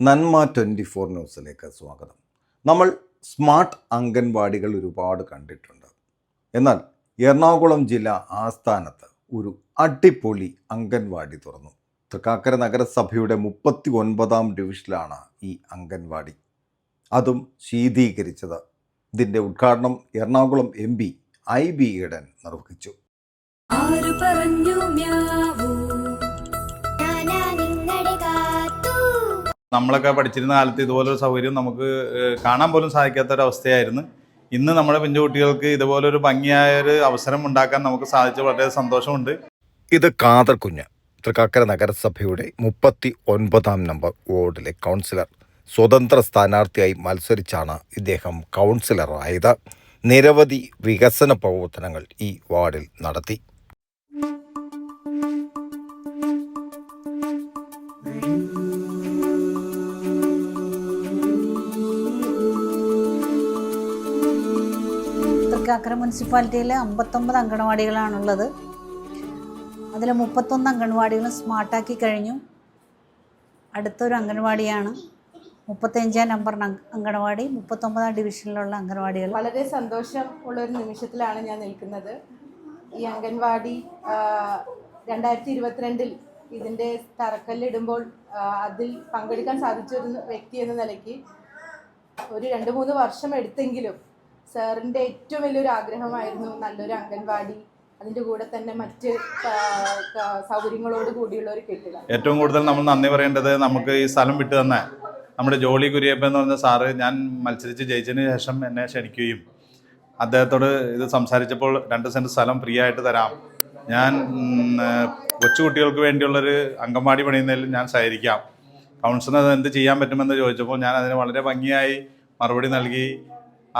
നന്മ twenty four ന്യൂസിലേക്ക് സ്വാഗതം. നമ്മൾ സ്മാർട്ട് അംഗൻവാടികൾ ഒരുപാട് കണ്ടിട്ടുണ്ട്. എന്നാൽ എറണാകുളം ജില്ല ആസ്ഥാനത്ത് ഒരു അടിപൊളി അംഗൻവാടി തുറന്നു. തൃക്കാക്കര നഗരസഭയുടെ മുപ്പത്തി ഒൻപതാം ഡിവിഷനിലാണ് ഈ അംഗൻവാടി. അതും ശീതീകരിച്ചത്. ഇതിന്റെ ഉദ്ഘാടനം Ernakulam M P Hibi Eden നിർവഹിച്ചു. ആര് പറഞ്ഞു മ്യാവൂ നമ്മളൊക്കെ പഠിച്ചിരുന്ന കാലത്ത് ഇതുപോലൊരു സൗകര്യം നമുക്ക് കാണാൻ പോലും സാധിക്കാത്ത ഒരു അവസ്ഥയായിരുന്നു ഇന്ന് നമ്മുടെ പിഞ്ചു കുട്ടികൾക്ക് ഇതുപോലൊരു ഭംഗിയായ ഒരു അവസരം ഉണ്ടാക്കാൻ നമുക്ക് സാധിച്ചു വളരെ സന്തോഷമുണ്ട്. ഇത് കാതർ കുഞ്ഞ് തൃക്കാക്കര നഗരസഭയുടെ മുപ്പത്തി ഒൻപതാം നമ്പർ വാർഡിലെ കൗൺസിലർ. സ്വതന്ത്ര സ്ഥാനാർത്ഥിയായി മത്സരിച്ചാണ് ഇദ്ദേഹം കൗൺസിലറായത്. നിരവധി വികസന പ്രവർത്തനങ്ങൾ ഈ വാർഡിൽ നടത്തി. തൃക്കാക്കര മുനിസിപ്പാലിറ്റിയിൽ അമ്പത്തൊമ്പത് അങ്കണവാടികളാണുള്ളത് അതിൽ മുപ്പത്തൊന്ന് അങ്കണവാടികളും സ്മാർട്ടാക്കി കഴിഞ്ഞു. അടുത്തൊരു അങ്കണവാടിയാണ് മുപ്പത്തഞ്ചാം നമ്പർ അങ്കണവാടി മുപ്പത്തൊമ്പതാം ഡിവിഷനിലുള്ള അങ്കണവാടികൾ വളരെ സന്തോഷം ഉള്ള ഒരു നിമിഷത്തിലാണ് ഞാൻ നിൽക്കുന്നത്. ഈ അംഗൻവാടി രണ്ടായിരത്തി ഇരുപത്തിരണ്ടിൽ ഇതിന്റെ തറക്കല്ലിടുമ്പോൾ അതിൽ പങ്കെടുക്കാൻ സാധിച്ച ഒരു വ്യക്തി എന്ന നിലയ്ക്ക് ഒരു രണ്ട് മൂന്ന് വർഷം എടുത്തെങ്കിലും സാറിന്റെ ഏറ്റവും വലിയൊരു ആഗ്രഹമായിരുന്നു നല്ലൊരു അംഗൻവാടി അതിന്റെ കൂടെ തന്നെ മറ്റ് സൗകര്യങ്ങളോട് കൂടിയുള്ള ഒരു കെട്ടിടം. ഏറ്റവും കൂടുതൽ നമ്മൾ നന്ദി പറയേണ്ടത് നമുക്ക് ഈ സ്ഥലം വിട്ടു തന്നെ നമ്മുടെ ജോളി കുര്യപ്പൻ എന്ന് പറഞ്ഞ സാറ് ഞാൻ മത്സരിച്ച് ജയിച്ചതിന് ശേഷം എന്നെ ക്ഷണിക്കുകയും അദ്ദേഹത്തോട് ഇത് സംസാരിച്ചപ്പോൾ രണ്ട് സെന്റ് സ്ഥലം ഫ്രീ ആയിട്ട് തരാം. ഞാൻ കൊച്ചുകുട്ടികൾക്ക് വേണ്ടിയുള്ളൊരു അംഗൻവാടി പണിയുന്നതിൽ ഞാൻ സഹകരിക്കാം. കൗൺസിലർ എന്ത് ചെയ്യാൻ പറ്റുമെന്ന് ചോദിച്ചപ്പോൾ ഞാൻ അതിന് വളരെ ഭംഗിയായി മറുപടി നൽകി.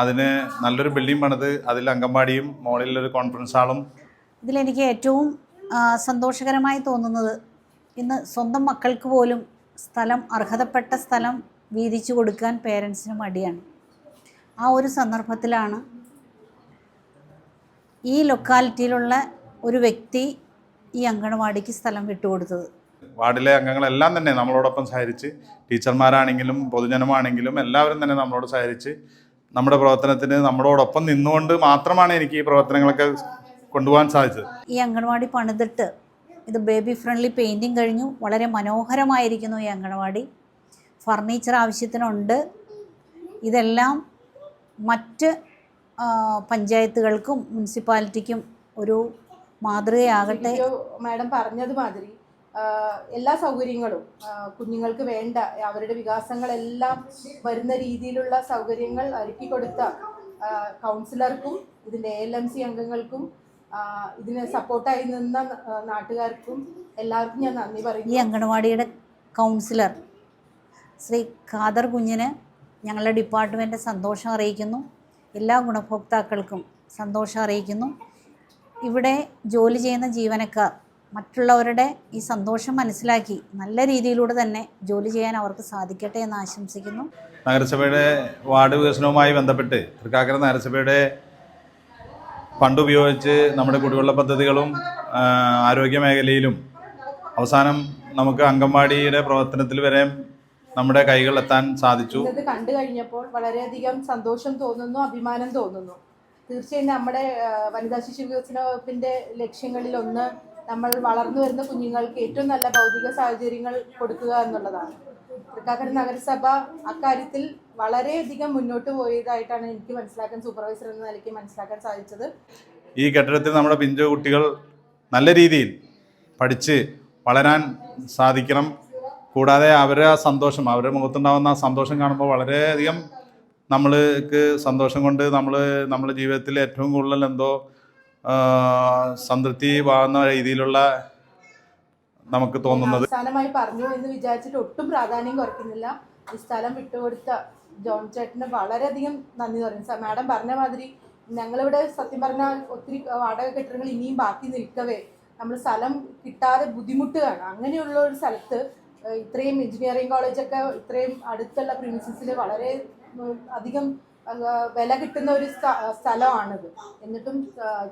അതിന് നല്ലൊരു ബിൽഡിംഗ് പണിത് അതിൽ അംഗൻവാടിയും ഒരു കോൺഫറൻസ് ഹാളും. ഇതിലെനിക്ക് ഏറ്റവും സന്തോഷകരമായി തോന്നുന്നത് ഇന്ന് സ്വന്തം മക്കൾക്ക് പോലും സ്ഥലം അർഹതപ്പെട്ട സ്ഥലം വീതിച്ചു കൊടുക്കാൻ പേരൻസിന് മടിയാണ്. ആ ഒരു സന്ദർഭത്തിലാണ് ഈ ലൊക്കാലിറ്റിയിലുള്ള ഒരു വ്യക്തി ഈ അങ്കണവാടിക്ക് സ്ഥലം വിട്ടുകൊടുത്തത്. വാർഡിലെ അംഗങ്ങളെല്ലാം തന്നെ നമ്മളോടൊപ്പം സഹകരിച്ച് ടീച്ചർമാരാണെങ്കിലും പൊതുജനമാണെങ്കിലും എല്ലാവരും തന്നെ നമ്മളോട് സഹകരിച്ച് നമ്മുടെ പ്രവർത്തനത്തിന് നമ്മളോടൊപ്പം നിന്നുകൊണ്ട് മാത്രമാണ് എനിക്ക് ഈ പ്രവർത്തനങ്ങളൊക്കെ കൊണ്ടുപോകാൻ സാധിച്ചത്. ഈ അംഗൻവാടി പണിതിട്ട് ഇത് ബേബി ഫ്രണ്ട്ലി പെയിന്റിങ് കഴിഞ്ഞു. വളരെ മനോഹരമായിരിക്കുന്നു ഈ അംഗൻവാടി. ഫർണിച്ചർ ആവശ്യത്തിനുണ്ട്. ഇതെല്ലാം മറ്റ് പഞ്ചായത്തുകൾക്കും മുനിസിപ്പാലിറ്റിക്കും ഒരു മാതൃകയാകട്ടെ. മാഡം പറഞ്ഞത് മാതിരി എല്ലാ സൗകര്യങ്ങളും കുഞ്ഞുങ്ങൾക്ക് വേണ്ട അവരുടെ വികാസങ്ങളെല്ലാം വരുന്ന രീതിയിലുള്ള സൗകര്യങ്ങൾ ഒരുക്കി കൊടുത്ത കൗൺസിലർക്കും ഇതിന്റെ എ എൽ എം സി അംഗങ്ങൾക്കും ഇതിന് സപ്പോർട്ടായി നിന്ന നാട്ടുകാർക്കും എല്ലാവർക്കും ഞാൻ നന്ദി ഈ അംഗനവാടിയുടെ കൗൺസിലർ ശ്രീ ഖാദർ കുഞ്ഞിന് ഞങ്ങളുടെ ഡിപ്പാർട്ട്മെന്റ് സന്തോഷം അറിയിക്കുന്നു. എല്ലാ ഗുണഭോക്താക്കൾക്കും സന്തോഷം അറിയിക്കുന്നു. ഇവിടെ ജോലി ചെയ്യുന്ന ജീവനക്കാർ മറ്റുള്ളവരുടെ ഈ സന്തോഷം മനസ്സിലാക്കി നല്ല രീതിയിലൂടെ തന്നെ ജോലി ചെയ്യാൻ അവർക്ക് സാധിക്കട്ടെ എന്ന് ആശംസിക്കുന്നു. നഗരസഭയുടെ വാർഡ് വികസനവുമായി ബന്ധപ്പെട്ട് തൃക്കാക്കര നഗരസഭയുടെ ഫണ്ട് ഉപയോഗിച്ച് നമ്മുടെ കുടിവെള്ള പദ്ധതികളും ആരോഗ്യ മേഖലയിലും അവസാനം നമുക്ക് അംഗൻവാടിയുടെ പ്രവർത്തനത്തിൽ വരെ നമ്മുടെ കൈകൾ എത്താൻ സാധിച്ചു. ഇത് കണ്ടു കഴിഞ്ഞപ്പോൾ വളരെയധികം സന്തോഷം തോന്നുന്നു അഭിമാനം തോന്നുന്നു. തീർച്ചയായും നമ്മുടെ വനിതാ ശിശു വികസന വകുപ്പിന്റെ ലക്ഷ്യങ്ങളിൽ ഒന്ന് നമ്മൾ വളർന്നു വരുന്ന കുഞ്ഞുങ്ങൾക്ക് ഏറ്റവും നല്ല ഭൗതിക സാഹചര്യങ്ങൾ കൊടുക്കുക എന്നുള്ളതാണ്. തൃക്കാക്കര നഗരസഭ അക്കാര്യത്തിൽ വളരെയധികം മുന്നോട്ട് പോയതായിട്ടാണ് എനിക്ക് മനസ്സിലാക്കാൻ സൂപ്പർവൈസർ എന്ന നിലയ്ക്ക് മനസ്സിലാക്കാൻ സാധിച്ചത്. ഈ കെട്ടിടത്തിൽ നമ്മുടെ പിഞ്ചു കുട്ടികൾ നല്ല രീതിയിൽ പഠിച്ച് വളരാൻ സാധിക്കണം. കൂടാതെ അവരെ ആ സന്തോഷം അവരുടെ മുഖത്തുണ്ടാകുന്ന ആ സന്തോഷം കാണുമ്പോൾ വളരെയധികം നമ്മൾക്ക് സന്തോഷം കൊണ്ട് നമ്മൾ നമ്മുടെ ജീവിതത്തിൽ ഏറ്റവും കൂടുതൽ എന്തോ സംതൃപ്തി ആകുന്ന രീതിയിലുള്ള നമുക്ക് തോന്നുന്നത്. അവസാനമായി പറഞ്ഞു എന്ന് വിചാരിച്ചിട്ട് ഒട്ടും പ്രാധാന്യം കുറയ്ക്കുന്നില്ല. ഈ സ്ഥലം വിട്ടുകൊടുത്ത ജോൺ ചേട്ടന് വളരെയധികം നന്ദി പറയുന്നു മാഡം പറഞ്ഞ മാതിരി ഞങ്ങളിവിടെ സത്യം പറഞ്ഞാൽ ഒത്തിരി വാടക കെട്ടിടങ്ങൾ ഇനിയും ബാക്കി നിൽക്കവേ. നമ്മൾ സ്ഥലം കിട്ടാതെ ബുദ്ധിമുട്ടുകയാണ്. അങ്ങനെയുള്ള ഒരു സ്ഥലത്ത് ഇത്രയും എഞ്ചിനീയറിംഗ് കോളേജൊക്കെ ഇത്രയും അടുത്തുള്ള പ്രിമിസസിൽ വളരെ അധികം വില കിട്ടുന്ന ഒരു സ്ഥ- സ്ഥലമാണിത്. എന്നിട്ടും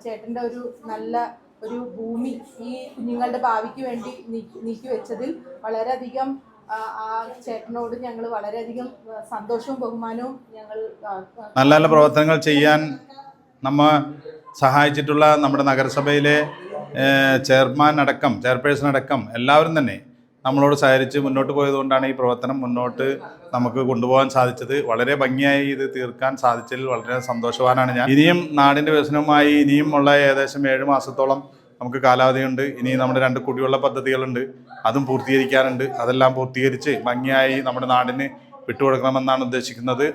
ചേട്ടന്റെ ഒരു നല്ല ഒരു ഭൂമി ഈ കുഞ്ഞുങ്ങളുടെ ഭാവിക്ക് വേണ്ടി നീക്കി വെച്ചതിൽ വളരെയധികം ആ, ചേട്ടനോട് ഞങ്ങൾ വളരെയധികം സന്തോഷവും ബഹുമാനവും ഞങ്ങൾ നല്ല നല്ല പ്രവർത്തനങ്ങൾ ചെയ്യാൻ നമ്മ സഹായിച്ചിട്ടുള്ള നമ്മുടെ നഗരസഭയിലെ ചെയർമാൻ അടക്കം ചെയർപേഴ്സൺ അടക്കം എല്ലാവരും തന്നെ നമ്മളോട് സഹകരിച്ച് മുന്നോട്ട് പോയതുകൊണ്ടാണ് ഈ പ്രവർത്തനം മുന്നോട്ട് നമുക്ക് കൊണ്ടുപോകാൻ സാധിച്ചത്. വളരെ ഭംഗിയായി ഇത് തീർക്കാൻ സാധിച്ചതിൽ വളരെ സന്തോഷവാനാണ് ഞാൻ. ഇനിയും നാടിന്റെ വികസനവുമായി ഇനിയും ഉള്ള ഏകദേശം ഏഴ് മാസത്തോളം നമുക്ക് കാലാവധിയുണ്ട്. ഇനി നമ്മുടെ രണ്ട് കുടിവെള്ള പദ്ധതികളുണ്ട്. അതും പൂർത്തീകരിക്കാനുണ്ട്. അതെല്ലാം പൂർത്തീകരിച്ച് ഭംഗിയായി നമ്മുടെ നാടിന് വിട്ടുകൊടുക്കണമെന്നാണ് ഉദ്ദേശിക്കുന്നത്.